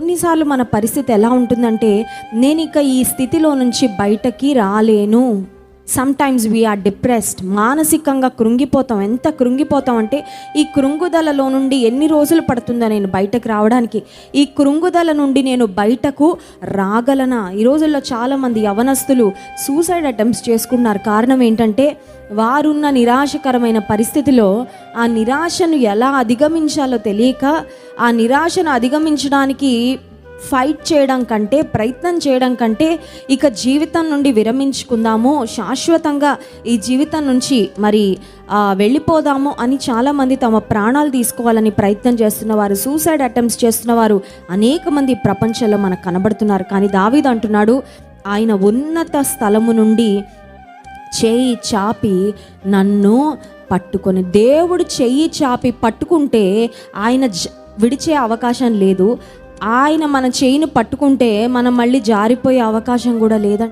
కొన్నిసార్లు మన పరిస్థితి ఎలా ఉంటుందంటే నేను ఇక ఈ స్థితిలో నుంచి బయటకి రాలేను. సమ్టైమ్స్ వీఆర్ డిప్రెస్డ్ మానసికంగా కృంగిపోతాం. ఎంత కృంగిపోతాం అంటే ఈ కృంగుదలలో నుండి ఎన్ని రోజులు పడుతుందో నేను బయటకు రావడానికి. ఈ కృంగుదల నుండి నేను బయటకు రాగలనా? ఈ రోజుల్లో చాలామంది యవనస్తులు సూసైడ్ అటెంప్ట్స్ చేసుకున్నారు. కారణం ఏంటంటే వారున్న నిరాశకరమైన పరిస్థితిలో ఆ నిరాశను ఎలా అధిగమించాలో తెలియక ఆ నిరాశను అధిగమించడానికి ఫైట్ చేయడం కంటే ప్రయత్నం చేయడం కంటే ఇక జీవితం నుండి విరమించుకుందాము. శాశ్వతంగా ఈ జీవితం నుంచి మరి వెళ్ళిపోదాము అని చాలామంది తమ ప్రాణాలు తీసుకోవాలని ప్రయత్నం చేస్తున్నవారు సూసైడ్ అటెంప్ట్స్ చేస్తున్నవారు అనేక మంది ప్రపంచంలో మనకు కనబడుతున్నారు. కానీ దావీద్ అంటున్నాడు ఆయన ఉన్నత స్థలము నుండి చేయి చాపి నన్ను పట్టుకొని దేవుడు చెయ్యి చాపి పట్టుకుంటే ఆయన జ- విడిచే అవకాశం లేదు. ఆయన మన చేయిని పట్టుకుంటే మనం మళ్ళీ జారిపోయే అవకాశం కూడా లేదండి